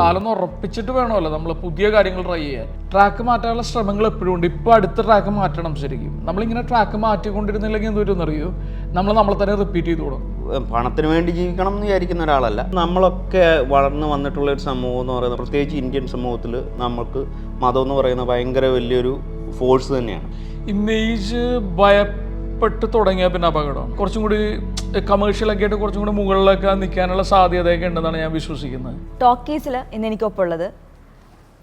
കാലൊന്ന് ഉറപ്പിച്ചിട്ട് വേണമല്ലോ നമ്മൾ പുതിയ കാര്യങ്ങൾ ട്രൈ ചെയ്യാൻ. ട്രാക്ക് മാറ്റാനുള്ള ശ്രമങ്ങൾ എപ്പോഴും ഉണ്ട്. ഇപ്പോൾ അടുത്ത ട്രാക്ക് മാറ്റണം ശരിക്കും. നമ്മളിങ്ങനെ ട്രാക്ക് മാറ്റിക്കൊണ്ടിരുന്നില്ലെങ്കിൽ എന്തൊരു അറിയൂ? നമ്മൾ നമ്മളെ തന്നെ റിപ്പീറ്റ് ചെയ്ത് തുടങ്ങും പണത്തിന് വേണ്ടി ജീവിക്കണം എന്ന് വിചാരിക്കുന്ന ഒരാളല്ല. നമ്മളൊക്കെ വളർന്നു വന്നിട്ടുള്ള ഒരു സമൂഹം എന്ന് പറയുന്നത് പ്രത്യേകിച്ച് ഇന്ത്യൻ സമൂഹത്തിൽ നമുക്ക് മതം എന്ന് പറയുന്നത് ഭയങ്കര വലിയൊരു ഫോഴ്സ് തന്നെയാണ്. ഇമേജ് ഭയപ്പെട്ട് തുടങ്ങിയ പിന്നെ അപകടമാണ് കുറച്ചും കൂടി കമേഴ്ഷ്യലൊക്കെ ആയിട്ട് കുറച്ചും കൂടി മുകളിലൊക്കെ നിൽക്കാനുള്ള സാധ്യതയൊക്കെ ഉണ്ടെന്നാണ് ഞാൻ വിശ്വസിക്കുന്നത്. ടോക്കീസിൽ ഇന്ന് എനിക്കൊപ്പം ഉള്ളത്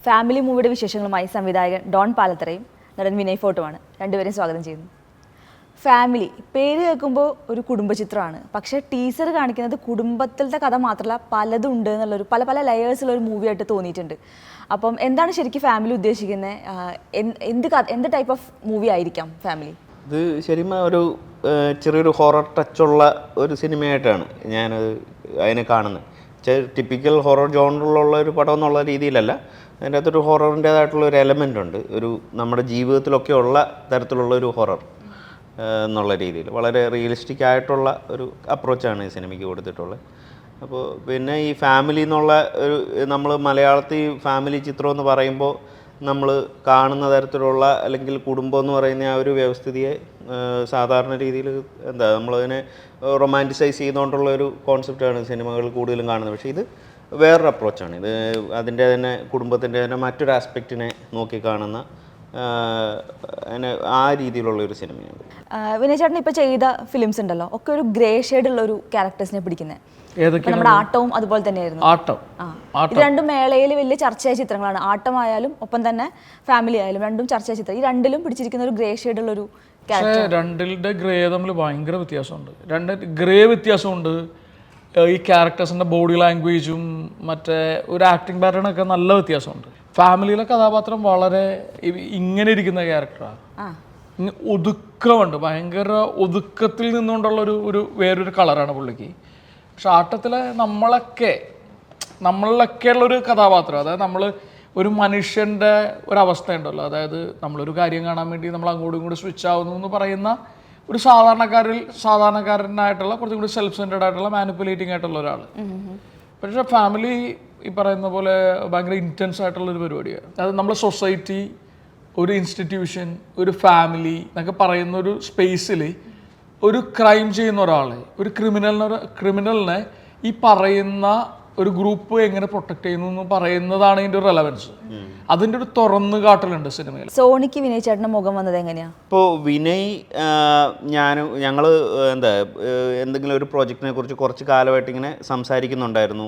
ഫാമിലി മൂവിയുടെ വിശേഷങ്ങളുമായി സംവിധായകൻ ഡോൺ പാലത്രയും നടൻ വിനയ് ഫോട്ടോമാണ് രണ്ടുപേരെയും സ്വാഗതം ചെയ്യുന്നു. ഫാമിലി പേര് കേൾക്കുമ്പോൾ ഒരു കുടുംബ ചിത്രമാണ് പക്ഷേ ടീസർ കാണിക്കുന്നത് കുടുംബത്തിലത്തെ കഥ മാത്രമല്ല പലതും ഉണ്ട് എന്നുള്ളൊരു പല പല ലെയേഴ്സുള്ള ഒരു മൂവിയായിട്ട് തോന്നിയിട്ടുണ്ട്. അപ്പം എന്താണ് ശരിക്കും ഫാമിലി ഉദ്ദേശിക്കുന്നത് എന്ത് എന്ത് കഥ എന്ത് ടൈപ്പ് ഓഫ് മൂവി ആയിരിക്കാം ഫാമിലി ഇത് ശരിക്കും ഒരു ചെറിയൊരു ഹൊറർ ടച്ചുള്ള ഒരു സിനിമയായിട്ടാണ് ഞാനത് അതിനെ കാണുന്നത്. ടിപ്പിക്കൽ ഹൊറർ ജോണറിലുള്ള ഒരു പടം എന്നുള്ള രീതിയിലല്ല. അതിന്റെ അകത്തൊരു ഹൊററിന്റേതായിട്ടുള്ള ഒരു എലമെന്റ് ഉണ്ട്. ഒരു നമ്മുടെ ജീവിതത്തിലൊക്കെ ഉള്ള തരത്തിലുള്ള ഒരു ഹൊറർ എന്നുള്ള രീതിയിൽ. വളരെ റിയലിസ്റ്റിക് ആയിട്ടുള്ള ഒരു അപ്രോച്ചാണ് ഈ സിനിമയ്ക്ക് കൊടുത്തിട്ടുള്ളത്. അപ്പോൾ പിന്നെ ഈ ഫാമിലി എന്നുള്ള ഒരു നമ്മൾ മലയാളത്തിൽ ഫാമിലി ചിത്രം എന്ന് പറയുമ്പോൾ നമ്മൾ കാണുന്ന തരത്തിലുള്ള അല്ലെങ്കിൽ കുടുംബം എന്ന് പറയുന്ന ആ ഒരു വ്യവസ്ഥിതിയെ സാധാരണ രീതിയിൽ എന്താ നമ്മളതിനെ റൊമാന്റിസൈസ് ചെയ്തുകൊണ്ടുള്ള ഒരു കോൺസെപ്റ്റാണ് സിനിമകൾ കൂടുതലും കാണുന്നത്. പക്ഷേ ഇത് വേറൊരു അപ്രോച്ചാണ്. ഇത് അതിന്റെ തന്നെ കുടുംബത്തിന്റെ തന്നെ മറ്റൊരു ആസ്പെക്റ്റിനെ നോക്കി കാണുന്ന ആ രീതിയിലുള്ള ഒരു സിനിമയാണ്. വിനയചേട്ടൻ ഇപ്പോൾ ചെയ്ത ഫിലിംസ് ഉണ്ടല്ലോ ഒക്കെ ഒരു ഗ്രേ ഷെയ്ഡ് ഉള്ള ഒരു ക്യാരക്ടേഴ്സിനെ പിടിക്കുന്നത് ഏതൊക്കെ നമ്മുടെ ആട്ടവും അതുപോലെ തന്നെയായിരുന്നു. ആട്ടം. ആ ഇത് രണ്ടും മേളയിൽ വലിയ ചർച്ചയായ ചിത്രങ്ങളാണ്. ആട്ടമായാലും ഒപ്പം തന്നെ ഫാമിലി ആയാലും രണ്ടും ചർച്ചയായ ചിത്രം. ഈ രണ്ടിലും പിടിച്ചിരിക്കുന്ന ഒരു ഗ്രേ ഷെയ്ഡുള്ള ഒരു പക്ഷേ രണ്ടിന്റെ ഗ്രേ തമ്മിൽ ഭയങ്കര വ്യത്യാസമുണ്ട്. രണ്ട് ഗ്രേ വ്യത്യാസമുണ്ട്. ഈ ക്യാരക്ടേഴ്സിന്റെ ബോഡി ലാംഗ്വേജും മറ്റേ ഒരു ആക്ടിങ് പാറ്റേൺ ഒക്കെ നല്ല വ്യത്യാസമുണ്ട്. ഫാമിലിയിലെ കഥാപാത്രം വളരെ ഇങ്ങനെ ഇരിക്കുന്ന ക്യാരക്ടറാണ് ഒതുക്കമുണ്ട്. ഭയങ്കര ഒതുക്കത്തിൽ നിന്നുകൊണ്ടുള്ള ഒരു ഒരു വേറൊരു കളറാണ് പുള്ളിക്ക്. പക്ഷെ ആട്ടത്തിലെ നമ്മളൊക്കെ നമ്മളിലൊക്കെ ഉള്ളൊരു കഥാപാത്രം അതായത് നമ്മൾ ഒരു മനുഷ്യന്റെ ഒരവസ്ഥ ഉണ്ടല്ലോ അതായത് നമ്മളൊരു കാര്യം കാണാൻ വേണ്ടി നമ്മൾ അങ്ങോട്ടും ഇങ്ങോട്ടും സ്വിച്ച് ആവുന്നു എന്ന് പറയുന്ന ഒരു സാധാരണക്കാരിൽ സാധാരണക്കാരനായിട്ടുള്ള കുറച്ചും കൂടി സെൽഫ് സെന്റേഡ് ആയിട്ടുള്ള മാനിപ്പുലേറ്റിംഗ് ആയിട്ടുള്ള ഒരാൾ പക്ഷേ ഫാമിലി ഈ പറയുന്ന പോലെ ഭയങ്കര ഇന്റൻസ് ആയിട്ടുള്ള ഒരു പരിപാടിയാണ് അത് നമ്മുടെ സൊസൈറ്റി ഒരു ഇൻസ്റ്റിറ്റ്യൂഷൻ ഒരു ഫാമിലി എന്നൊക്കെ പറയുന്ന ഒരു സ്പേസിൽ ഒരു ക്രൈം ചെയ്യുന്ന ഒരാളെ ഒരു ക്രിമിനലിനെ ക്രിമിനലിനെ ഈ പറയുന്ന ഒരു ഗ്രൂപ്പ് എങ്ങനെ പ്രൊട്ടക്ട് ചെയ്യുന്നു എന്ന് പറയുന്നതാണ് ഇതിന്റെ ഒരു റെലവൻസ് അതിന്റെ ഒരു തുറന്നു കാട്ടലുണ്ട് സിനിമയിൽ. സോണിക്ക് വിനയ് ചേട്ടന്റെ മുഖം വന്നത് എങ്ങനെയാ? ഇപ്പോൾ വിനയ് ഞാൻ ഞങ്ങൾ എന്താ എന്തെങ്കിലും ഒരു പ്രോജക്റ്റിനെ കുറിച്ച് കുറച്ച് കാലമായിട്ട് ഇങ്ങനെ സംസാരിക്കുന്നുണ്ടായിരുന്നു.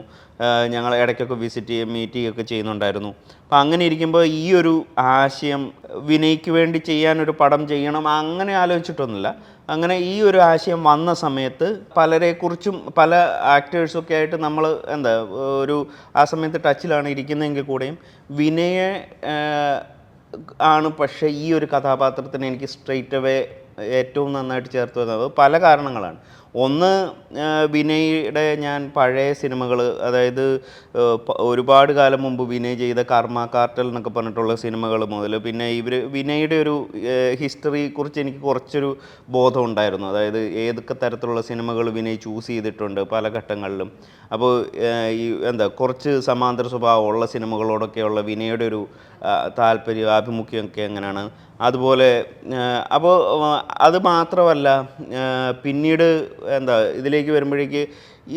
ഞങ്ങൾ ഇടയ്ക്കൊക്കെ വിസിറ്റ് ചെയ്യുക മീറ്റ് ചെയ്യുകയൊക്കെ ചെയ്യുന്നുണ്ടായിരുന്നു. അപ്പം അങ്ങനെ ഇരിക്കുമ്പോൾ ഈ ഒരു ആശയം വിനയ്ക്ക് വേണ്ടി ചെയ്യാനൊരു പടം ചെയ്യണം അങ്ങനെ ആലോചിച്ചിട്ടൊന്നുമില്ല. അങ്ങനെ ഈ ഒരു ആശയം വന്ന സമയത്ത് പലരെക്കുറിച്ചും പല ആക്ടേഴ്സൊക്കെ ആയിട്ട് നമ്മൾ എന്താ ഒരു ആ സമയത്ത് ടച്ചിലാണ് ഇരിക്കുന്നതെങ്കിൽ കൂടെയും വിനയെ ആണ് പക്ഷേ ഈ ഒരു കഥാപാത്രത്തിന് എനിക്ക് സ്ട്രെയിറ്റ് അവേ ഏറ്റവും നന്നായിട്ട് ചേർത്ത് വന്നത് പല കാരണങ്ങളാണ്. ഒന്ന് വിനയുടെ ഞാൻ പഴയ സിനിമകൾ അതായത് ഒരുപാട് കാലം മുമ്പ് വിനയ് ചെയ്ത കർമ്മ കാർട്ടൽ എന്നൊക്കെ പറഞ്ഞിട്ടുള്ള സിനിമകൾ മുതൽ പിന്നെ ഇവർ വിനയുടെ ഒരു ഹിസ്റ്ററി കുറിച്ച് എനിക്ക് കുറച്ചൊരു ബോധം ഉണ്ടായിരുന്നു. അതായത് ഏതൊക്കെ തരത്തിലുള്ള സിനിമകൾ വിനയ് ചൂസ് ചെയ്തിട്ടുണ്ട് പല ഘട്ടങ്ങളിലും. അപ്പോൾ ഈ എന്താ കുറച്ച് സമാന്തര സ്വഭാവമുള്ള സിനിമകളോടൊക്കെയുള്ള വിനയുടെ ഒരു താല്പര്യം ആഭിമുഖ്യമൊക്കെ എങ്ങനെയാണ്? അതുപോലെ അപ്പോൾ അത് മാത്രമല്ല പിന്നീട് എന്താ ഇതിലേക്ക് വരുമ്പോഴേക്ക്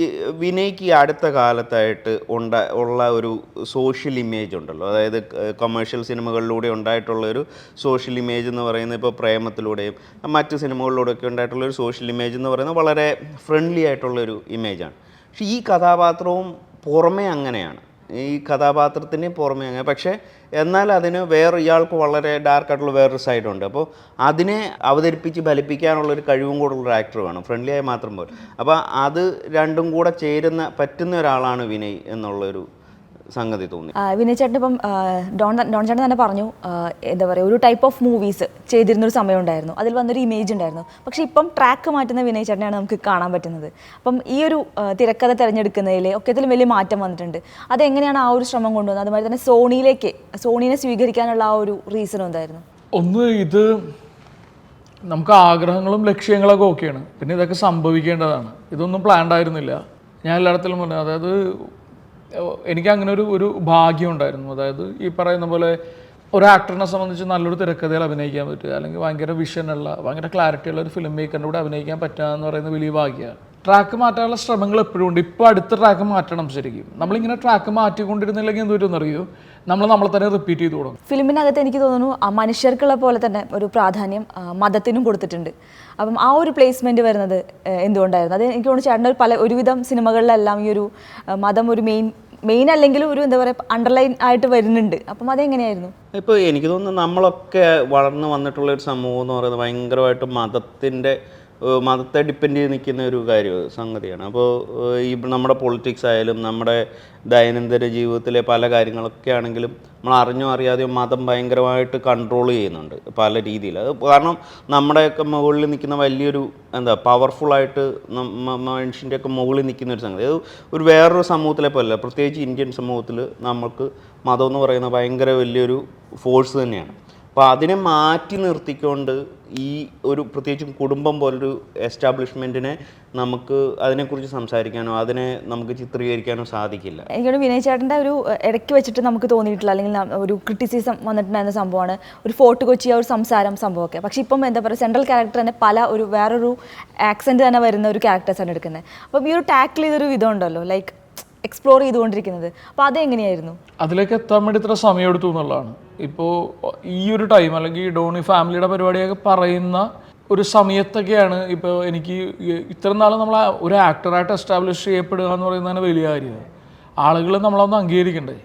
ഈ വിനയ്ക്ക് അടുത്ത കാലത്തായിട്ട് ഉണ്ട ഉള്ള ഒരു സോഷ്യൽ ഇമേജ് ഉണ്ടല്ലോ. അതായത് കൊമേഴ്ഷ്യൽ സിനിമകളിലൂടെ ഉണ്ടായിട്ടുള്ള ഒരു സോഷ്യൽ ഇമേജ് എന്ന് പറയുന്നത് ഇപ്പോൾ പ്രേമത്തിലൂടെയും മറ്റ് സിനിമകളിലൂടെയൊക്കെ ഉണ്ടായിട്ടുള്ള ഒരു സോഷ്യൽ ഇമേജ് എന്ന് പറയുന്നത് വളരെ ഫ്രണ്ട്ലി ആയിട്ടുള്ളൊരു ഇമേജാണ്. പക്ഷേ ഈ കഥാപാത്രവും പുറമേ അങ്ങനെയാണ്. ഈ കഥാപാത്രത്തിന് പുറമേ അങ്ങനെ. പക്ഷേ എന്നാൽ അതിന് വേറെ ഇയാൾക്ക് വളരെ ഡാർക്ക് ആയിട്ടുള്ള വേറൊരു സൈഡുണ്ട് അപ്പോൾ അതിനെ അവതരിപ്പിച്ച് ഫലിപ്പിക്കാനുള്ള ഒരു കഴിവും കൂടെ ആക്ടർ വേണം. ഫ്രണ്ട്ലി ആയി മാത്രം പോലും അപ്പോൾ അത് രണ്ടും കൂടെ ചേരുന്ന പറ്റുന്ന ഒരാളാണ് വിനയ് എന്നുള്ളൊരു സംഗതി തോന്നി. ആ, വിനയ് ചേട്ടൻ ഇപ്പം ഡോൺ ഡോൺ ചേട്ടൻ തന്നെ പറഞ്ഞു എന്താ പറയുക ഒരു ടൈപ്പ് ഓഫ് മൂവീസ് ചെയ്തിരുന്ന ഒരു സമയം ഉണ്ടായിരുന്നു. അതിൽ വന്നൊരു ഇമേജ് ഉണ്ടായിരുന്നു. പക്ഷേ ഇപ്പം ട്രാക്ക് മാറ്റുന്ന വിനയ് ചേട്ടനെയാണ് നമുക്ക് കാണാൻ പറ്റുന്നത്. അപ്പം ഈ ഒരു തിരക്കഥ തിരഞ്ഞെടുക്കുന്നതിൽ ഒക്കത്തിലും വലിയ മാറ്റം വന്നിട്ടുണ്ട്. അതെങ്ങനെയാണ് ആ ഒരു ശ്രമം കൊണ്ടുവന്നത്? അതുമാതിരി തന്നെ സോണിയിലേക്ക് സോണീനെ സ്വീകരിക്കാനുള്ള ആ ഒരു റീസൺ എന്തായിരുന്നു? ഒന്ന് ഇത് നമുക്ക് ആഗ്രഹങ്ങളും ലക്ഷ്യങ്ങളൊക്കെ ഓക്കെയാണ്. പിന്നെ ഇതൊക്കെ സംഭവിക്കേണ്ടതാണ്. ഇതൊന്നും പ്ലാൻഡ് ആയിരുന്നില്ല. ഞാൻ എല്ലായിടത്തിലും പറഞ്ഞു അതായത് എനിക്ക് അങ്ങനെ ഒരു ഒരു ഭാഗ്യം ഉണ്ടായിരുന്നു അതായത് ഈ പറയുന്ന പോലെ ഒരു ആക്ടറിനെ സംബന്ധിച്ച് നല്ലൊരു തിരക്കഥയിൽ അഭിനയിക്കാൻ പറ്റുക അല്ലെങ്കിൽ ഭയങ്കര വിഷനുള്ള ഭയങ്കര ക്ലാരിറ്റി ഉള്ള ഒരു ഫിലിം മേക്കറിന്റെ കൂടെ അഭിനയിക്കാൻ പറ്റുക എന്ന് പറയുന്ന വലിയ ഭാഗ്യമാണ്. ട്രാക്ക് മാറ്റാനുള്ള ശ്രമങ്ങൾ എപ്പോഴും ഉണ്ട്. ഇപ്പോൾ അടുത്ത ട്രാക്ക് മാറ്റണം ശരിക്കും. നമ്മളിങ്ങനെ ട്രാക്ക് മാറ്റിക്കൊണ്ടിരുന്നില്ലെങ്കിൽ എന്ത് അറിയോ? നമ്മൾ നമ്മളെ തന്നെ റിപ്പീറ്റ് ചെയ്ത് തുടങ്ങും. ഫിലിമിനകത്ത് എനിക്ക് തോന്നുന്നു ആ മനുഷ്യർക്കുള്ള പോലെ തന്നെ ഒരു പ്രാധാന്യം മതത്തിനും കൊടുത്തിട്ടുണ്ട്. അപ്പം ആ ഒരു പ്ലേസ്മെന്റ് വരുന്നത് എന്തുകൊണ്ടായിരുന്നു? അത് എനിക്ക് തോന്നുന്നു ചേട്ടന്റെ പല ഒരുവിധം സിനിമകളിലെല്ലാം ഈ ഒരു മതം ഒരു മെയിൻ മെയിൻ അല്ലെങ്കിലും ഒരു എന്താ പറയുക അണ്ടർലൈൻ ആയിട്ട് വരുന്നുണ്ട്. അപ്പം അതെങ്ങനെയായിരുന്നു? ഇപ്പോൾ എനിക്ക് തോന്നുന്നു നമ്മളൊക്കെ വളർന്നു വന്നിട്ടുള്ള ഒരു സമൂഹം എന്ന് പറയുന്നത് ഭയങ്കരമായിട്ട് മതത്തിന്റെ മതത്തെ ഡിപ്പെൻഡ് ചെയ്ത് നിൽക്കുന്ന ഒരു കാര്യം സംഗതിയാണ്. അപ്പോൾ ഈ നമ്മുടെ പൊളിറ്റിക്സ് ആയാലും നമ്മുടെ ദൈനംദിന ജീവിതത്തിലെ പല കാര്യങ്ങളൊക്കെ ആണെങ്കിലും നമ്മൾ അറിഞ്ഞോ അറിയാതെയോ മതം ഭയങ്കരമായിട്ട് കൺട്രോൾ ചെയ്യുന്നുണ്ട് പല രീതിയിൽ. അത് കാരണം നമ്മുടെയൊക്കെ മുകളിൽ നിൽക്കുന്ന വലിയൊരു എന്താ പവർഫുള്ളായിട്ട് മനുഷ്യന്റെയൊക്കെ മുകളിൽ നിൽക്കുന്ന ഒരു സംഗതി. അത് ഒരു വേറൊരു സമൂഹത്തിലെ പോലെ പ്രത്യേകിച്ച് ഇന്ത്യൻ സമൂഹത്തിൽ നമുക്ക് മതം എന്ന് പറയുന്ന ഭയങ്കര വലിയൊരു ഫോഴ്സ് തന്നെയാണ്. അപ്പോൾ അതിനെ മാറ്റി നിർത്തിക്കൊണ്ട് ഈ ഒരു പ്രത്യേകിച്ചും കുടുംബം പോലൊരു എസ്റ്റാബ്ലിഷ്മെന്റിനെ നമുക്ക് അതിനെക്കുറിച്ച് സംസാരിക്കാനോ അതിനെ നമുക്ക് ചിത്രീകരിക്കാനോ സാധിക്കില്ല. എനിക്കൊരു വിനയ് ചേട്ടന്റെ ഒരു ഇടയ്ക്ക് വെച്ചിട്ട് നമുക്ക് തോന്നിയിട്ടില്ല. അല്ലെങ്കിൽ ഒരു ക്രിറ്റിസിസം വന്നിട്ടുണ്ടായിരുന്ന സംഭവമാണ്. ഒരു ഫോർട്ട് കൊച്ചി ആ ഒരു സംസാരം സംഭവമൊക്കെ. പക്ഷേ ഇപ്പം എന്താ പറയുക സെൻട്രൽ ക്യാരക്ടർ തന്നെ പല ഒരു വേറൊരു ആക്സെന്റ് തന്നെ വരുന്ന ഒരു ക്യാരക്ടേഴ്സാണ് എടുക്കുന്നത്. അപ്പം ഈ ഒരു ടാക്കിൾ ചെയ്തൊരു വിധമുണ്ടല്ലോ ലൈക്ക് എക്സ്പ്ലോർ ചെയ്തുകൊണ്ടിരിക്കുന്നത്. അപ്പോൾ അതെങ്ങനെയായിരുന്നു? അതിലേക്ക് എത്താൻ വേണ്ടി ഇത്ര സമയം എടുത്തു എന്നുള്ളതാണ്. ഇപ്പോൾ ഈ ഒരു ടൈം അല്ലെങ്കിൽ ഡോണി ഫാമിലിയുടെ പരിപാടിയൊക്കെ പറയുന്ന ഒരു സമയത്തൊക്കെയാണ് ഇപ്പോൾ എനിക്ക് ഇത്രയും നാളും നമ്മൾ ഒരു ആക്ടറായിട്ട് എസ്റ്റാബ്ലിഷ് ചെയ്യപ്പെടുക എന്ന് പറയുന്നതാണ് വലിയ കാര്യമാണ് ആളുകൾ നമ്മളൊന്ന് അംഗീകരിക്കണ്ടേ?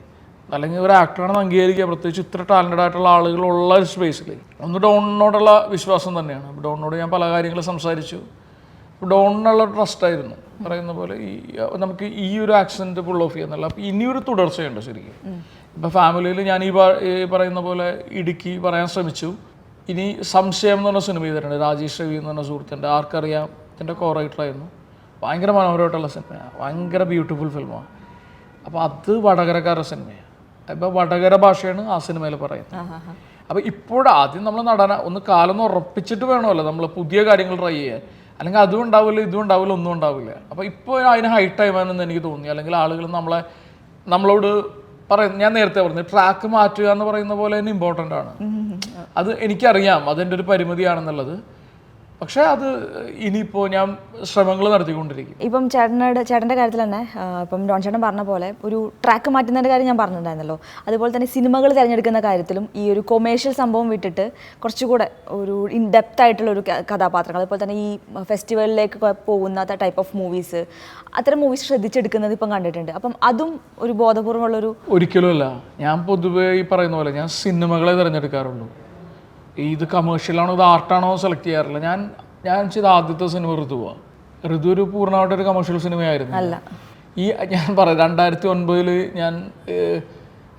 അല്ലെങ്കിൽ ഒരു ആക്ടറാണെന്ന് അംഗീകരിക്കുക. പ്രത്യേകിച്ച് ഇത്ര ടാലന്റഡ് ആയിട്ടുള്ള ആളുകളുള്ള ഒരു സ്പേസിൽ ഒന്ന് ഡോണിനോടുള്ള വിശ്വാസം തന്നെയാണ്. ഡോണിനോട് ഞാൻ പല കാര്യങ്ങൾ സംസാരിച്ചു. ഡോണിനുള്ള ട്രസ്റ്റ് ആയിരുന്നു പറയുന്ന പോലെ ഈ നമുക്ക് ഈ ഒരു ആക്സിഡന്റ് പുൾ ഓഫ് ചെയ്യുന്നില്ല അപ്പോൾ ഇനിയൊരു തുടർച്ചയുണ്ട് ശരിക്കും. ഇപ്പം ഫാമിലിയിൽ ഞാൻ ഈ പറയുന്ന പോലെ ഇടുക്കി പറയാൻ ശ്രമിച്ചു. ഇനി സംശയം എന്ന് പറഞ്ഞ സിനിമ ചെയ്തിട്ടുണ്ട്. രാജേഷ് രവി എന്ന് പറഞ്ഞ സുഹൃത്തിന്റെ ആർക്കറിയാം ഇതിന്റെ കോ റൈറ്ററായിരുന്നു ഭയങ്കര മനോഹരമായിട്ടുള്ള സിനിമയാണ്. ഭയങ്കര ബ്യൂട്ടിഫുൾ ഫിലിമാണ് അപ്പോൾ അത് വടകരക്കാരുടെ സിനിമയാണ്. ഇപ്പോൾ വടകര ഭാഷയാണ് ആ സിനിമയിൽ പറയുന്നത്. അപ്പോൾ ഇപ്പോഴാദ്യം നമ്മൾ നടന ഒന്ന് കാലം ഉറപ്പിച്ചിട്ട് വേണമല്ലോ. നമ്മൾ പുതിയ കാര്യങ്ങൾ ട്രൈ ചെയ്യാൻ. അല്ലെങ്കിൽ അതും ഉണ്ടാവില്ല ഇതും ഉണ്ടാവില്ല ഒന്നും ഉണ്ടാവില്ല. അപ്പോൾ ഇപ്പോൾ അതിന് ഹൈ വേണമെന്ന് എനിക്ക് തോന്നി. അല്ലെങ്കിൽ ആളുകൾ നമ്മളെ നമ്മളോട് പറയും ഞാൻ നേരത്തെ പറഞ്ഞു ട്രാക്ക് മാറ്റുക എന്ന് പറയുന്ന പോലെ തന്നെ ഇമ്പോർട്ടന്റ് ആണ്. അത് എനിക്കറിയാം അതെന്റെ ഒരു പരിമിതിയാണെന്നുള്ളത്. പക്ഷേ അത് ഇനിയിപ്പോൾ ഞാൻ ശ്രമങ്ങൾ നടത്തിക്കൊണ്ടിരിക്കും. ഇപ്പം ചേട്ടനോട് ചേട്ടന്റെ കാര്യത്തിൽ തന്നെ ഇപ്പം ഡോൺ ചേട്ടൻ പറഞ്ഞ പോലെ ഒരു ട്രാക്ക് മാറ്റുന്നതിന്റെ കാര്യം ഞാൻ പറഞ്ഞിട്ടുണ്ടായിരുന്നല്ലോ. അതുപോലെ തന്നെ സിനിമകൾ തിരഞ്ഞെടുക്കുന്ന കാര്യത്തിലും ഈ ഒരു കൊമേഴ്ഷ്യൽ സംഭവം വിട്ടിട്ട് കുറച്ചുകൂടെ ഒരു ഇൻ ഡെപ്ത് ആയിട്ടുള്ള ഒരു കഥാപാത്രങ്ങൾ അതുപോലെ തന്നെ ഈ ഫെസ്റ്റിവലിലേക്ക് പോകുന്ന ടൈപ്പ് ഓഫ് മൂവീസ് അത്തരം മൂവീസ് ശ്രദ്ധിച്ചെടുക്കുന്നത് ഇപ്പം കണ്ടിട്ടുണ്ട്. അപ്പം അതും ഒരു ബോധപൂർവമുള്ളൊരു ഒരിക്കലുമല്ല. ഞാൻ പൊതുവേ ഈ പറയുന്ന പോലെ ഞാൻ സിനിമകളെ തിരഞ്ഞെടുക്കാറുള്ളൂ ഇത് കമേഴ്ഷ്യലാണോ ഇത് ആർട്ടാണോ സെലക്ട് ചെയ്യാറില്ല. ഞാൻ ഞാൻ ചെയ്ത ആദ്യത്തെ സിനിമ ഋതുവാണ് ഋതു ഒരു പൂർണമായിട്ടൊരു കമേഴ്ഷ്യൽ സിനിമയായിരുന്നു അല്ല. ഈ ഞാൻ പറയാം രണ്ടായിരത്തി ഒൻപതിൽ ഞാൻ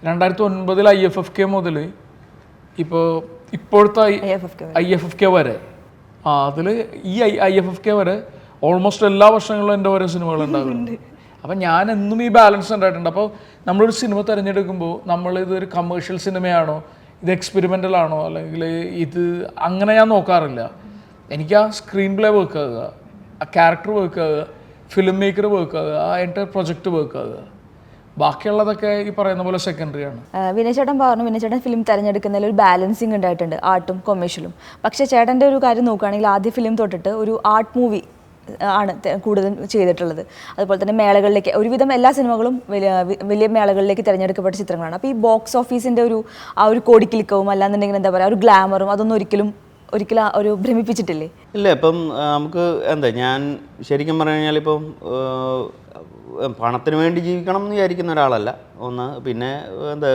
രണ്ടായിരത്തി ഒൻപതിൽ ഐ എഫ് എഫ് കെ മുതൽ ഇപ്പോൾ ഇപ്പോഴത്തെ ഐ എഫ് എഫ് കെ വരെ. ആ അതിൽ ഈ I I F F K വരെ ഓൾമോസ്റ്റ് എല്ലാ വർഷങ്ങളിലും എന്റെ ഓരോ സിനിമകൾ ഉണ്ടാകുന്നുണ്ട് അപ്പം ഞാൻ എന്നും ഈ ബാലൻസ് ഉണ്ടായിട്ടുണ്ട്. അപ്പോൾ നമ്മളൊരു സിനിമ തിരഞ്ഞെടുക്കുമ്പോൾ നമ്മളിതൊരു കമേഴ്ഷ്യൽ സിനിമയാണോ ഇത് എക്സ്പെരിമെന്റൽ ആണോ? അല്ലെങ്കിൽ ഇത് അങ്ങനെ ഞാൻ നോക്കാറില്ല. എനിക്ക് ആ സ്ക്രീൻ പ്ലേ വർക്ക് ആകുക ആ ക്യാരക്ടർ വർക്ക് ആകുക ഫിലിം മേക്കർ വർക്ക് ആകുക ആ എന്റെ പ്രൊജക്റ്റ് വർക്ക് ആകുക. ബാക്കിയുള്ളതൊക്കെ ഈ പറയുന്ന പോലെ സെക്കൻഡറി ആണ്. വിനയചേട്ടൻ വിനയ് ചേട്ടൻ പറഞ്ഞു വിനയചേട്ടൻ ഫിലിം തിരഞ്ഞെടുക്കുന്നതിൽ ഒരു ബാലൻസിങ് ഉണ്ടായിട്ടുണ്ട് ആർട്ടും കൊമേഴ്ഷ്യലും പക്ഷേ ചേട്ടന്റെ ഒരു കാര്യം നോക്കുകയാണെങ്കിൽ ആദ്യ ഫിലിം തൊട്ടിട്ട് ഒരു ആർട്ട് മൂവി ആണ് കൂടുതലും ചെയ്തിട്ടുള്ളത്. അതുപോലെ തന്നെ മേളകളിലേക്ക് ഒരുവിധം എല്ലാ സിനിമകളും വലിയ വലിയ മേളകളിലേക്ക് തിരഞ്ഞെടുക്കപ്പെട്ട ചിത്രങ്ങളാണ്. അപ്പോൾ ഈ ബോക്സ് ഓഫീസിന്റെ ഒരു ആ ഒരു കോടിക്കിലിക്കവും അല്ലാന്നുണ്ടെങ്കിൽ എന്താ പറയുക ഒരു ഗ്ലാമറും അതൊന്നും ഒരിക്കലും ഒരിക്കലും ഒരു ഭ്രമിപ്പിച്ചിട്ടില്ലേ? ഇല്ല ഇപ്പം നമുക്ക് എന്താ ഞാൻ ശരിക്കും പറഞ്ഞു കഴിഞ്ഞാൽ ഇപ്പം പണത്തിന് വേണ്ടി ജീവിക്കണം എന്ന് വിചാരിക്കുന്ന ഒരാളല്ല. ഒന്ന് പിന്നെ എന്താ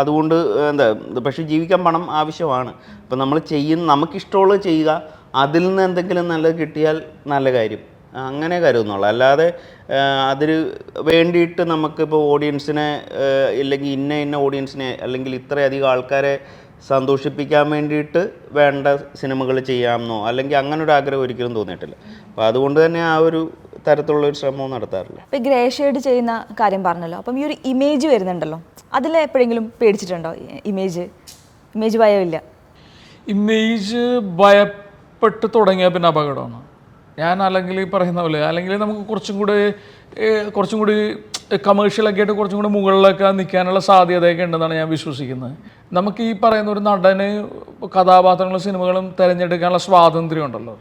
അതുകൊണ്ട് എന്താ പക്ഷേ ജീവിക്കാൻ പണം ആവശ്യമാണ്. അപ്പം നമ്മൾ ചെയ്യുന്ന നമുക്കിഷ്ടമുള്ളത് ചെയ്യുക അതിൽ നിന്ന് എന്തെങ്കിലും നല്ലത് കിട്ടിയാൽ നല്ല കാര്യം. അങ്ങനെ കരുതുന്നുള്ളൂ. അല്ലാതെ അതിന് വേണ്ടിയിട്ട് നമുക്കിപ്പോൾ ഓഡിയൻസിനെ ഇല്ലെങ്കിൽ ഇന്ന ഇന്ന ഓഡിയൻസിനെ അല്ലെങ്കിൽ ഇത്രയധികം ആൾക്കാരെ സന്തോഷിപ്പിക്കാൻ വേണ്ടിയിട്ട് വേണ്ട സിനിമകൾ ചെയ്യാമെന്നോ അല്ലെങ്കിൽ അങ്ങനെ ആഗ്രഹം ഒരിക്കലും തോന്നിയിട്ടില്ല. അപ്പോൾ അതുകൊണ്ട് തന്നെ ആ ഒരു തരത്തിലുള്ള ഒരു ശ്രമവും നടത്താറില്ല. ഇപ്പം ഗ്രേ ഷെയ്ഡ് ചെയ്യുന്ന കാര്യം പറഞ്ഞല്ലോ. അപ്പം ഈ ഒരു ഇമേജ് വരുന്നുണ്ടല്ലോ. അതിൽ എപ്പോഴെങ്കിലും പേടിച്ചിട്ടുണ്ടോ? ഇമേജ് ഇമേജ് ഭയമില്ല ഇമേജ് ഭയപ്പെട്ട് തുടങ്ങിയ പിന്നെ അപകടമാണ്. ഞാൻ അല്ലെങ്കിൽ ഈ പറയുന്ന പോലെ അല്ലെങ്കിൽ നമുക്ക് കുറച്ചും കൂടി കുറച്ചും കൂടി കമേഴ്ഷ്യലൊക്കെ ആയിട്ട് കുറച്ചും കൂടി മുകളിലൊക്കെ നിൽക്കാനുള്ള സാധ്യതയൊക്കെ ഉണ്ടെന്നാണ് ഞാൻ വിശ്വസിക്കുന്നത്. നമുക്ക് ഈ പറയുന്ന ഒരു നടന് കഥാപാത്രങ്ങളും സിനിമകളും തിരഞ്ഞെടുക്കാനുള്ള സ്വാതന്ത്ര്യം ഉണ്ടല്ലോ.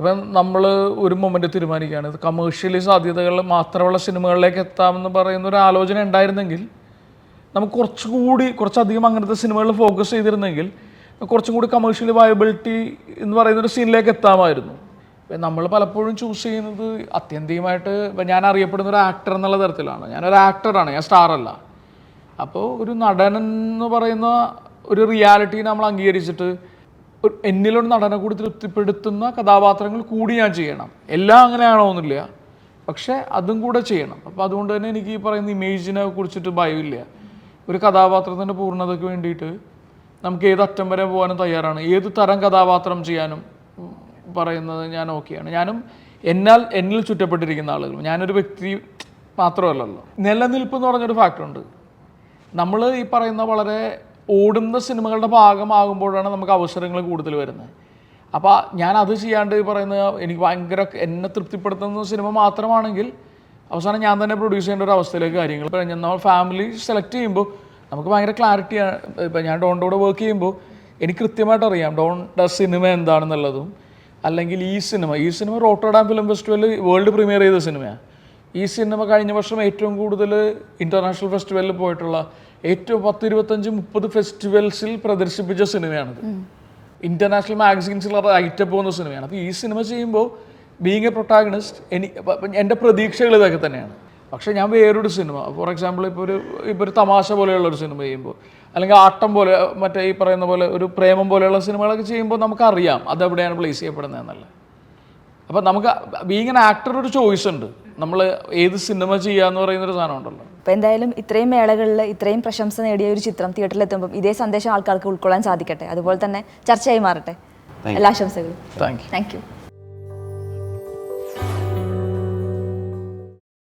ഇപ്പം നമ്മൾ ഒരു മൊമെന്റ് തീരുമാനിക്കുകയാണ്. ഇത് കമേഴ്ഷ്യലി സാധ്യതകൾ മാത്രമുള്ള സിനിമകളിലേക്ക് എത്താമെന്ന് പറയുന്ന ഒരു ആലോചന ഉണ്ടായിരുന്നെങ്കിൽ നമുക്ക് കുറച്ചുകൂടി കുറച്ചധികം അങ്ങനത്തെ സിനിമകളിൽ ഫോക്കസ് ചെയ്തിരുന്നെങ്കിൽ കുറച്ചും കൂടി കമേഴ്ഷ്യലി വയബിലിറ്റി എന്ന് പറയുന്ന ഒരു സീനിലേക്ക് എത്താമായിരുന്നു. നമ്മൾ പലപ്പോഴും ചൂസ് ചെയ്യുന്നത് അത്യന്തികമായിട്ട് ഞാൻ അറിയപ്പെടുന്ന ഒരു ആക്ടർ എന്നുള്ള തരത്തിലാണ്. ഞാനൊരു ആക്ടറാണ് ഞാൻ സ്റ്റാർ അല്ല. അപ്പോൾ ഒരു നടൻ എന്ന് പറയുന്ന ഒരു റിയാലിറ്റി നമ്മൾ അംഗീകരിച്ചിട്ട് എന്നിലൊരു നടനെ കൂടി തൃപ്തിപ്പെടുത്തുന്ന കഥാപാത്രങ്ങൾ കൂടി ഞാൻ ചെയ്യണം. എല്ലാം അങ്ങനെയാണോന്നില്ല പക്ഷേ അതും കൂടെ ചെയ്യണം. അപ്പോൾ അതുകൊണ്ട് തന്നെ എനിക്ക് ഈ പറയുന്ന ഇമേജിനെ കുറിച്ചിട്ട് ഭയമില്ല. ഒരു കഥാപാത്രത്തിന്റെ പൂർണതയ്ക്ക് വേണ്ടിയിട്ട് നമുക്ക് ഏത് അറ്റം വരെ പോകാനും തയ്യാറാണ്. ഏത് തരം കഥാപാത്രം ചെയ്യാനും പറയുന്നത് ഞാൻ ഓക്കെയാണ്. ഞാനും എന്നാൽ എന്നിൽ ചുറ്റപ്പെട്ടിരിക്കുന്ന ആളുകൾ ഞാനൊരു വ്യക്തി മാത്രമല്ലല്ലോ. നിലനിൽപ്പ് എന്ന് പറഞ്ഞൊരു ഫാക്ടറുണ്ട് നമ്മൾ ഈ പറയുന്ന വളരെ ഓടുന്ന സിനിമകളുടെ ഭാഗമാകുമ്പോഴാണ് നമുക്ക് അവസരങ്ങൾ കൂടുതൽ വരുന്നത്. അപ്പോൾ ഞാൻ അത് ചെയ്യാണ്ട് പറയുന്നത് എനിക്ക് ഭയങ്കര എന്നെ തൃപ്തിപ്പെടുത്തുന്ന സിനിമ മാത്രമാണെങ്കിൽ അവസാനം ഞാൻ തന്നെ പ്രൊഡ്യൂസ് ചെയ്യേണ്ട ഒരു അവസ്ഥയിലേക്ക് കാര്യങ്ങൾ ഇപ്പോൾ ഞാൻ നമ്മൾ ഫാമിലി സെലക്ട് ചെയ്യുമ്പോൾ നമുക്ക് ഭയങ്കര ക്ലാരിറ്റിയാണ് ഇപ്പം ഞാൻ ഡോണിന്റെ വർക്ക് ചെയ്യുമ്പോൾ എനിക്ക് കൃത്യമായിട്ട് അറിയാം ഡോണിന്റെ സിനിമ എന്താണെന്നുള്ളതും അല്ലെങ്കിൽ ഈ സിനിമ ഈ സിനിമ റോട്ടർഡാം ഫിലിം ഫെസ്റ്റിവലിൽ വേൾഡ് പ്രീമിയർ ചെയ്ത സിനിമയാണ് ഈ സിനിമ കഴിഞ്ഞ വർഷം ഏറ്റവും കൂടുതൽ ഇന്റർനാഷണൽ ഫെസ്റ്റിവലിൽ പോയിട്ടുള്ള ഏറ്റവും പത്ത് ഇരുപത്തഞ്ച് മുപ്പത് ഫെസ്റ്റിവൽസിൽ പ്രദർശിപ്പിച്ച സിനിമയാണിത്. ഇന്റർനാഷണൽ മാഗസീൻസിൽ ഐറ്റപ്പ് പോകുന്ന സിനിമയാണ്. അപ്പോൾ ഈ സിനിമ ചെയ്യുമ്പോൾ ബീങ് എ പ്രൊട്ടാഗണിസ്റ്റ് എനി എന്റെ പ്രതീക്ഷകൾ ഇതൊക്കെ തന്നെയാണ്. പക്ഷേ ഞാൻ വേറൊരു സിനിമ ഫോർ എക്സാമ്പിൾ ഇപ്പോൾ ഒരു ഇപ്പോൾ ഒരു തമാശ പോലെയുള്ള ഒരു സിനിമ ചെയ്യുമ്പോൾ അല്ലെങ്കിൽ ആട്ടം പോലെ മറ്റേ ഈ പറയുന്ന പോലെ ഒരു പ്രേമം പോലെയുള്ള സിനിമകളൊക്കെ ചെയ്യുമ്പോൾ നമുക്കറിയാം അതെവിടെയാണ് പ്ലേസ് ചെയ്യപ്പെടുന്നത് എന്നല്ല അപ്പം നമുക്ക് ബീങ് എൻ ആക്ടർ ഒരു ചോയ്സ് ഉണ്ട്. നമ്മൾ ഏത് സിനിമ ചെയ്യാന്ന് പറയുന്ന ഒരു സാധനം ഉണ്ടല്ലോ. അപ്പോൾ എന്തായാലും ഇത്രയും മേളകളിൽ ഇത്രയും പ്രശംസ നേടിയ ഒരു ചിത്രം തിയേറ്ററിൽ എത്തുമ്പോൾ ഇതേ സന്ദേശം ആൾക്കാർക്ക് ഉൾക്കൊള്ളാൻ സാധിക്കട്ടെ. അതുപോലെ തന്നെ ചർച്ചയായി മാറട്ടെ. എല്ലാ ആശംസകളും. Thank you thank you